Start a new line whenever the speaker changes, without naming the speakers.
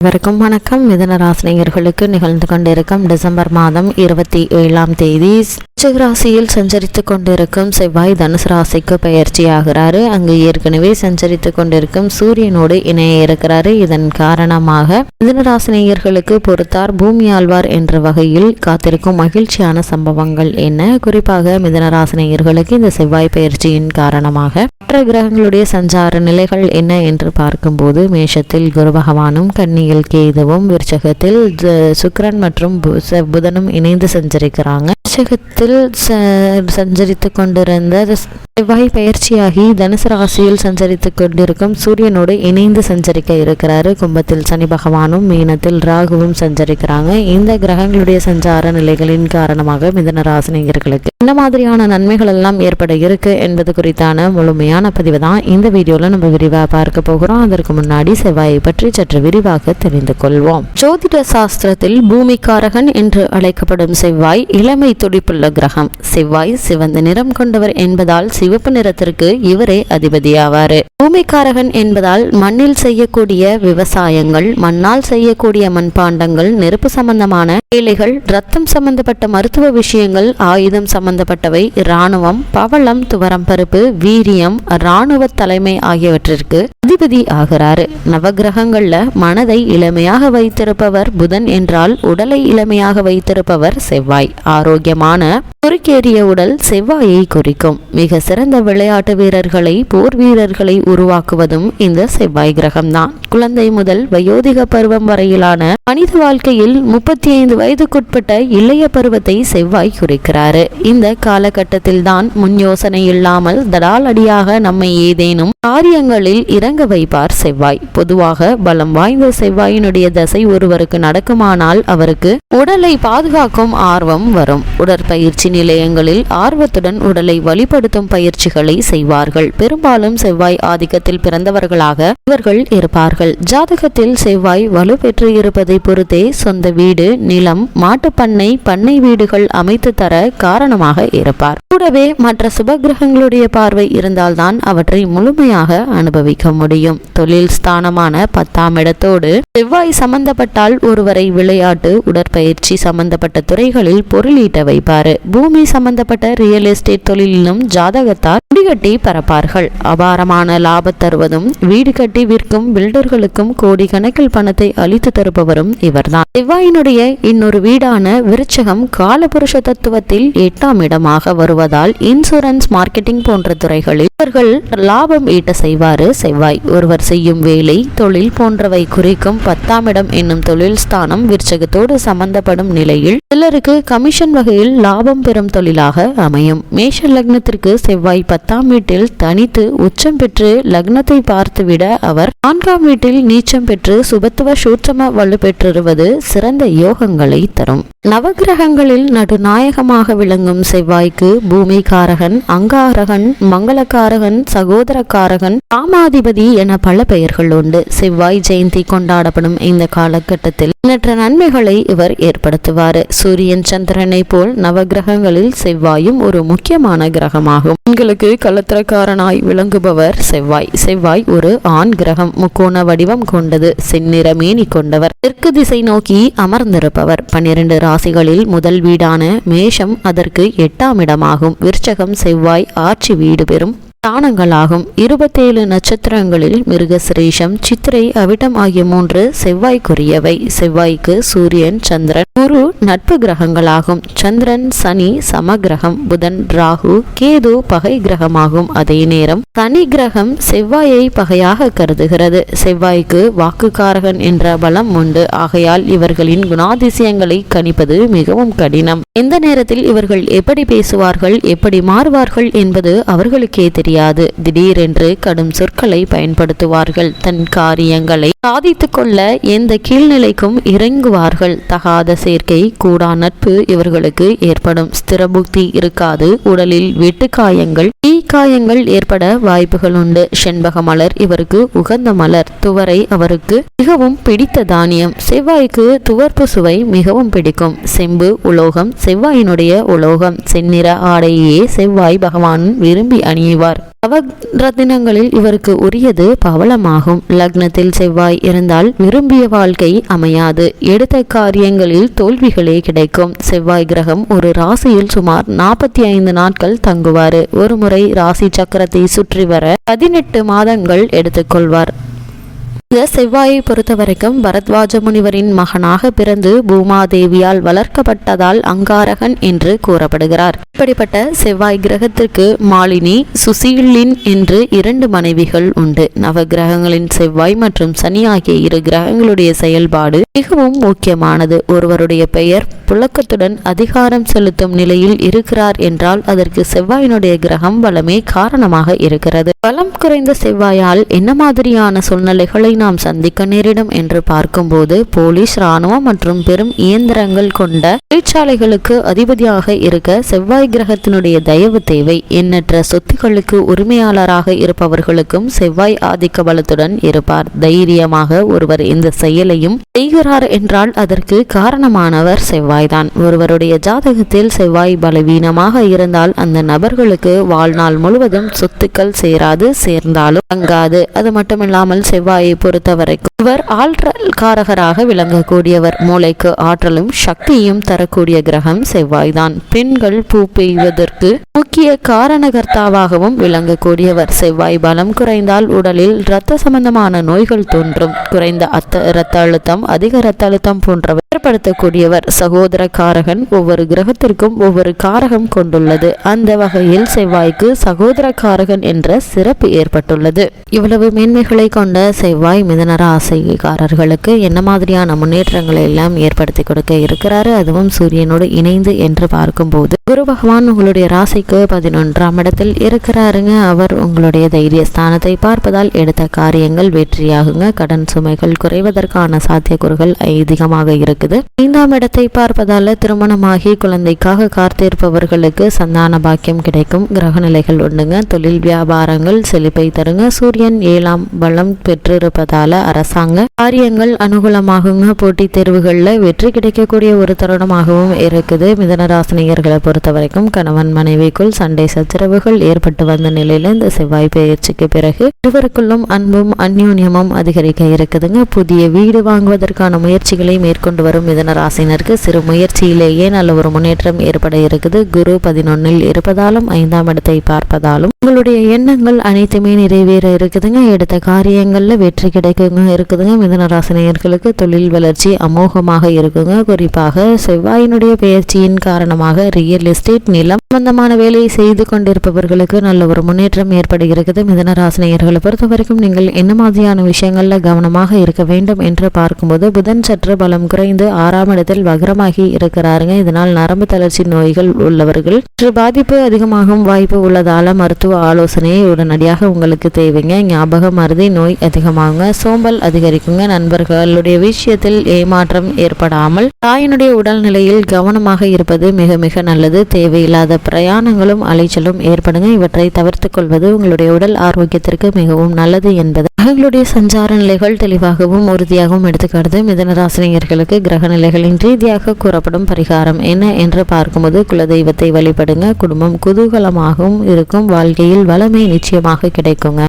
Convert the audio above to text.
அனைவருக்கும் வணக்கம். மிதன ராசினியர்களுக்கு நிகழ்ந்து கொண்டிருக்கும் டிசம்பர் மாதம் இருபத்தி ஏழாம் தேதி. விருச்சிக ராசியில் சஞ்சரித்து கொண்டிருக்கும் செவ்வாய் தனுசு ராசிக்கு பயிற்சியாகிறாரு. அங்கு ஏற்கனவே சஞ்சரித்து கொண்டிருக்கும் சூரியனோடு இணைய இருக்கிறாரு. இதன் காரணமாக மிதனராசினியர்களுக்கு பொறுத்தார். பூமி ஆழ்வார் என்ற வகையில் காத்திருக்கும் மகிழ்ச்சியான சம்பவங்கள் என்ன? குறிப்பாக மிதனராசினியர்களுக்கு இந்த செவ்வாய் பயிற்சியின் காரணமாக மற்ற கிரகங்களுடைய சஞ்சார நிலைகள் என்ன என்று பார்க்கும்போது மேஷத்தில் குரு பகவானும் கன்னியில் கேதுவும் விருச்சகத்தில் சுக்கரன் மற்றும் பு- புதனும் இணைந்து சஞ்சரிக்கிறாங்க. விருச்சகத்து ச- சஞ்சரித்து கொண்டிருந்த செவ்வாய் பயிற்சியாகி தனுசு ராசியில் சஞ்சரித்து கொண்டிருக்கும் சூரியனோடு இணைந்து சஞ்சரிக்க இருக்கிறாரு. கும்பத்தில் சனி பகவானும் மீனத்தில் ராகுவும் சஞ்சரிக்கிறாங்க. இந்த கிரகங்களுடைய சஞ்சார நிலைகளின் காரணமாக மிதன ராசினியர்களுக்கு என்ன மாதிரியான நன்மைகள் எல்லாம் ஏற்பட இருக்கு என்பது குறித்தான முழுமையான பதிவு தான் இந்த வீடியோவில் நம்ம விரிவாக பார்க்க போகிறோம். அதற்கு முன்னாடி செவ்வாயை பற்றி சற்று விரிவாக தெரிந்து கொள்வோம். ஜோதிட சாஸ்திரத்தில் பூமிக்காரகன் என்று அழைக்கப்படும் செவ்வாய் இளமை துடிப்புள்ள கிரகம். செவ்வாய் சிவந்த நிறம் கொண்டவர் என்பதால் சிவப்பு நிறத்திற்கு இவரே அதிபதியாவார். பூமிக்காரகன் என்பதால் மண்ணில் செய்யக்கூடிய விவசாயங்கள் மண்ணால் செய்யக்கூடிய மண்பாண்டங்கள் நெருப்பு சம்பந்தமான வேலைகள் ரத்தம் சம்பந்தப்பட்ட மருத்துவ விஷயங்கள் ஆயுதம் சம்பந்தப்பட்டவை இராணுவம் பவளம் துவரம் பருப்பு வீரியம் இராணுவ தலைமை ஆகியவற்றிற்கு அதிபதி ஆகிறாரு. நவகிரகங்கள்ல மனதை இளமையாக வைத்திருப்பவர் புதன் என்றால் உடலை இளமையாக வைத்திருப்பவர் செவ்வாய். ஆரோக்கியமான குறுக்கேறிய உடல் செவ்வாயை குறிக்கும். மிக சிறந்த விளையாட்டு வீரர்களை போர் வீரர்களை உருவாக்குவதும் இந்த செவ்வாய் கிரகம்தான். குழந்தை முதல் வயோதிக பருவம் வரையிலான மனித வாழ்க்கையில் முப்பத்தி ஐந்து வயதுக்குட்பட்ட இளைய பருவத்தை செவ்வாய் குறிக்கிறாரு. இந்த காலகட்டத்தில் தான் முன் யோசனை இல்லாமல் தடாலடியாக நம்மை ஏதேனும் காரியங்களில் இறங்க வைப்பார் செவ்வாய். பொதுவாக பலம் வாய்ந்த செவ்வாயினுடைய தசை ஒருவருக்கு நடக்குமானால் அவருக்கு உடலை பாதுகாக்கும் ஆர்வம் வரும். உடற்பயிற்சி நிலையங்களில் ஆர்வத்துடன் உடலை வழிபடுத்தும் பயிற்சிகளை செய்வார்கள். பெரும்பாலும் செவ்வாய் ஆதிக்கத்தில் பிறந்தவர்களாக இவர்கள் இருப்பார்கள். ஜாதகத்தில் செவ்வாய் வலுப்பெற்று இருப்பதை பொறுத்தே சொந்த வீடு நிலம் மாட்டுப்பண்ணை பண்ணை வீடுகள் அமைத்து தர காரணமாக இருப்பார். கூடவே மற்ற சுபகிரகங்களுடைய பார்வை இருந்தால்தான் அவற்றை முழுமையாக அனுபவிக்க முடியும். தொழில் ஸ்தானமான பத்தாம் இடத்தோடு செவ்வாய் சம்பந்தப்பட்டால் ஒருவரை விளையாட்டு உடற்பயிற்சி சம்பந்தப்பட்ட துறைகளில் பொருளீட்ட வைப்பாரு. பூமி சம்பந்தப்பட்ட ரியல் எஸ்டேட் தொழிலிலும் ஜாதகத்தார் முடிகட்டி பரப்பார்கள். அபாரமான லாபம் தருவதும் வீடு கட்டி விற்கும் பில்டர்களுக்கும் கோடிக்கணக்கில் பணத்தை அளித்து தருபவரும் இவர்தான். செவ்வாயினுடைய இன்னொரு வீடான விருச்சகம் காலபுருஷ தத்துவத்தில் எட்டாம் இடமாக வருவதால் இன்சூரன்ஸ் மார்க்கெட்டிங் போன்ற துறைகளில் இவர்கள் லாபம் ஈட்ட செய்வாறு. செவ்வாய் ஒருவர் செய்யும் வேலை தொழில் போன்றவை குறிக்கும் பத்தாம் இடம் என்னும் தொழில் ஸ்தானம் விருச்சகத்தோடு சம்பந்தப்படும் நிலையில் சிலருக்கு கமிஷன் வகையில் லாபம் பெறும் தொழிலாக அமையும். மேஷ லக்னத்திற்கு செவ்வாய் பத்தாம் வீட்டில் தனித்து உச்சம் பெற்று லக்னத்தை பார்த்துவிட அவர் நான்காம் வீட்டில் நீச்சம் பெற்று சுபத்துவ சூட்சம வலு பெற்றிருவது சிறந்த யோகங்களை தரும். நவகிரகங்களில் நடுநாயகமாக விளங்கும் செவ்வாய்க்கு பூமிகாரகன் அங்காரகன் மங்களக்காரகன் சகோதரக்காரகன் காமாதிபதி என பல பெயர்கள் உண்டு. செவ்வாய் ஜெயந்தி கொண்டாடப்படும் இந்த காலகட்டத்தில் எண்ணற்ற நன்மைகளை இவர் ஏற்படுத்துவார். சூரியன் சந்திரனை போல் நவகிரக கிரகங்களில் செவ்வாயும் ஒரு முக்கியமான கிரகமாகும். பெண்களுக்கு கலத்திரக்காரனாய் விளங்குபவர் செவ்வாய். செவ்வாய் ஒரு ஆண் கிரகம். முக்கோண வடிவம் கொண்டது. செந்நிற மேனி கொண்டவர். தெற்கு திசை நோக்கி அமர்ந்திருப்பவர். பன்னிரண்டு ராசிகளில் முதல் வீடான மேஷம் அதற்கு எட்டாம் இடமாகும். விருச்சகம் செவ்வாய் ஆட்சி வீடு பெறும். ஸ்தானங்களாகும். இருபத்தேழு நட்சத்திரங்களில் மிருகசிரேஷம் சித்திரை அவிட்டம் ஆகிய மூன்று செவ்வாய்க்குரியவை. செவ்வாய்க்கு சூரியன் சந்திரன் குரு நட்பு கிரகங்களாகும். சந்திரன் சனி சமகிரகம் புதன் ராகு கேது பகை கிரகமாகும். அதே நேரம் சனி கிரகம் செவ்வாயை பகையாக கருதுகிறது. செவ்வாய்க்கு வாக்குக்காரகன் என்ற பலம் உண்டு. ஆகையால் இவர்களின் குணாதிசயங்களை கணிப்பது மிகவும் கடினம். எந்த நேரத்தில் இவர்கள் எப்படி பேசுவார்கள் எப்படி மாறுவார்கள் என்பது அவர்களுக்கே தெரியும் தெரியாது திடீரென்று கடும் சொற்களை பயன்படுத்துவார்கள். தன் காரியங்களை சாதித்து கொள்ள எந்த கீழ்நிலைக்கும் இறங்குவார்கள். தகாத சேர்க்கை கூடா நட்பு இவர்களுக்கு ஏற்படும். ஸ்திரபுக்தி இருக்காது. உடலில் வெட்டுக்காயங்கள் தீ காயங்கள் ஏற்பட வாய்ப்புகள் உண்டு. செண்பக மலர் இவருக்கு உகந்த மலர். துவரை அவருக்கு மிகவும் பிடித்த தானியம். செவ்வாய்க்கு துவர்ப்பு சுவை மிகவும் பிடிக்கும். செம்பு உலோகம் செவ்வாயினுடைய உலோகம். செந்நிற ஆடையே செவ்வாய் பகவான் விரும்பி அணியுவார் நவரத்தினங்களில் இவருக்கு உரியது பவளமாகும். லக்னத்தில் செவ்வாய் இருந்தால் விரும்பிய வாழ்க்கை அமையாது. எடுத்த காரியங்களில் தோல்விகளே கிடைக்கும். செவ்வாய் கிரகம் ஒரு ராசியில் சுமார் நாற்பத்தி ஐந்து நாட்கள் தங்குவார். ஒருமுறை ராசி சக்கரத்தை சுற்றி வர பதினெட்டு மாதங்கள் எடுத்துக்கொள்வார். செவ்வாயை பொறுத்த வரைக்கும் பரத்வாஜ முனிவரின் மகனாக பிறந்து பூமாதேவியால் வளர்க்கப்பட்டதால் அங்காரகன் என்று கூறப்படுகிறார். இப்படிப்பட்ட செவ்வாய் கிரகத்திற்கு மாலினி சுசீலின் என்று இரண்டு மனைவிகள் உண்டு. நவ கிரகங்களின் செவ்வாய் மற்றும் சனி ஆகிய இரு கிரகங்களுடைய செயல்பாடு மிகவும் முக்கியமானது. ஒருவருடைய பெயர் புழக்கத்துடன் அதிகாரம் செலுத்தும் நிலையில் இருக்கிறார் என்றால் அதற்கு செவ்வாயினுடைய கிரகம் பலமே காரணமாக இருக்கிறது. பலம் குறைந்த செவ்வாயால் என்ன மாதிரியான சூழ்நிலைகளை நாம் சந்திக்க நேரிடும் என்று பார்க்கும்போது போலீஸ் ராணுவம் மற்றும் பெரும் இயந்திரங்கள் கொண்ட தொழிற்சாலைகளுக்கு அதிபதியாக இருக்க செவ்வாய் கிரகத்தினுடைய தயவு தேவை. எண்ணற்ற சொத்துக்களுக்கு உரிமையாளராக இருப்பவர்களுக்கும் செவ்வாய் ஆதிக்க பலத்துடன் இருப்பார். தைரியமாக ஒருவர் இந்த செயலையும் செய்கிறார் என்றால் அதற்கு காரணமானவர் செவ்வாய்தான். ஒருவருடைய ஜாதகத்தில் செவ்வாய் பலவீனமாக இருந்தால் அந்த நபர்களுக்கு வாழ்நாள் முழுவதும் சொத்துக்கள் சேராது சேர்ந்தாலும் தங்காது. அது மட்டுமில்லாமல் செவ்வாயை பொறுத்தவரைக்கும் இவர் ஆற்றல் காரகராக விளங்கக்கூடியவர். மூளைக்கு ஆற்றலும் சக்தியும் தரக்கூடிய கிரகம் செவ்வாய்தான். பெண்கள் பூ பெய்வதற்கு முக்கிய காரணகர்த்தாவாகவும் விளங்கக்கூடியவர். செவ்வாய் பலம் குறைந்தால் உடலில் இரத்த சம்பந்தமான நோய்கள் தோன்றும். குறைந்த அத்த இரத்த அழுத்தம் அதிக இரத்த அழுத்தம் போன்றவை ஏற்படுத்தக்கூடியவர். சகோதர காரகன் ஒவ்வொரு கிரகத்திற்கும் ஒவ்வொரு காரகம் கொண்டுள்ளது. அந்த வகையில் செவ்வாய்க்கு சகோதர காரகன் என்ற சிறப்பு ஏற்பட்டுள்ளது. இவ்வளவு மேன்மைகளை கொண்ட செவ்வாய் செவ்வாய் மிதனர ஆசைக்காரர்களுக்கு என்ன மாதிரியான முன்னேற்றங்களை எல்லாம் ஏற்படுத்தி கொடுக்க இருக்கிறாரு? அதுவும் சூரியனோடு இணைந்து என்று பார்க்கும்போது குரு பகவான் உங்களுடைய ராசிக்கு பதினொன்றாம் இடத்தில் இருக்கிறாருங்க. அவர் உங்களுடைய தைரிய ஸ்தானத்தை பார்ப்பதால் எடுத்த காரியங்கள் வெற்றியாகுங்க. கடன் சுமைகள் குறைவதற்கான சாத்தியக்கூறுகள் அதிகமாக இருக்குது. ஐந்தாம் இடத்தை பார்ப்பதால திருமணமாகி குழந்தைக்காக காத்திருப்பவர்களுக்கு சந்தான பாக்கியம் கிடைக்கும். கிரகநிலைகள் உண்டுங்க. தொழில் வியாபாரங்கள் செழிப்பை தருங்க. சூரியன் ஏழாம் பலம் பெற்றிருப்பதால அரசாங்க காரியங்கள் அனுகூலமாகுங்க. போட்டித் தேர்வுகளில் வெற்றி கிடைக்கக்கூடிய ஒரு தருணமாகவும் இருக்குது. மிதனராசினியர்களை பொறுத்த வரைக்கும் கணவன் மனைவிக்குள் சண்டை சச்சரவுகள் ஏற்பட்டு வந்த நிலையில இந்த செவ்வாய் பயிற்சிக்கு பிறகு இருவருக்குள்ளும் அன்பும் அந்யோன்யமும் அதிகரிக்க இருக்குதுங்க. புதிய வீடு வாங்குவதற்கான முயற்சிகளை மேற்கொண்டு வரும் மிதனராசினருக்கு சிறு முயற்சியிலேயே நல்ல ஒரு முன்னேற்றம் ஏற்பட இருக்குது. குரு பதினொன்னில் இருப்பதாலும் ஐந்தாம் இடத்தை பார்ப்பதாலும் உங்களுடைய எண்ணங்கள் அனைத்துமே நிறைவேற இருக்குதுங்க. எடுத்த காரியங்களில் வெற்றி கிடைக்குங்க இருக்குதுங்க. மிதனராசினியர்களுக்கு தொழில் வளர்ச்சி அமோகமாக இருக்குங்க. குறிப்பாக செவ்வாயினுடைய பெயர்ச்சியின் காரணமாக ரியல் எஸ்டேட் நிலம் சம்பந்தமான வேலையை செய்து கொண்டிருப்பவர்களுக்கு நல்ல ஒரு முன்னேற்றம் ஏற்படுகிறது. மிதனராசினியர்களை பொறுத்த வரைக்கும் நீங்கள் என்ன மாதிரியான விஷயங்கள்ல கவனமாக இருக்க வேண்டும் என்று பார்க்கும்போது புதன் சற்று பலம் குறைந்து ஆறாம் இடத்தில் வக்ரமாகி இருக்கிறாருங்க. இதனால் நரம்பு தளர்ச்சி நோய்கள் உள்ளவர்கள் சற்று பாதிப்பு அதிகமாகும் வாய்ப்பு உள்ளதால மருத்துவ ஆலோசனையை உடனடியாக உங்களுக்கு தேவைங்க. ஞாபக மருதி நோய் அதிகமாகுங்க. சோம்பல் அதிகரிக்குங்க. நண்பர்களுடைய விஷயத்தில் ஏமாற்றம் ஏற்படாமல் தாயினுடைய உடல்நிலையில் கவனமாக இருப்பது மிக மிக நல்லது. தேவையில்லாத பிரயாணங்களும் அலைச்சலும் ஏற்படுங்க. இவற்றை தவிர்த்து கொள்வது உங்களுடைய உடல் ஆரோக்கியத்திற்கு மிகவும் நல்லது என்பது. கிரகங்களுடைய சஞ்சார நிலைகள் தெளிவாகவும் உறுதியாகவும் எடுத்துக்காட்டு. மிதனராசினியர்களுக்கு கிரக நிலைகளின் ரீதியாக கூறப்படும் பரிகாரம் என்ன என்று பார்க்கும்போது குலதெய்வத்தை வழிபடுங்க. குடும்பம் குதூகலமாகவும் இருக்கும். வாழ்க்கையில் வளமை நிச்சயமாக கிடைக்குங்க.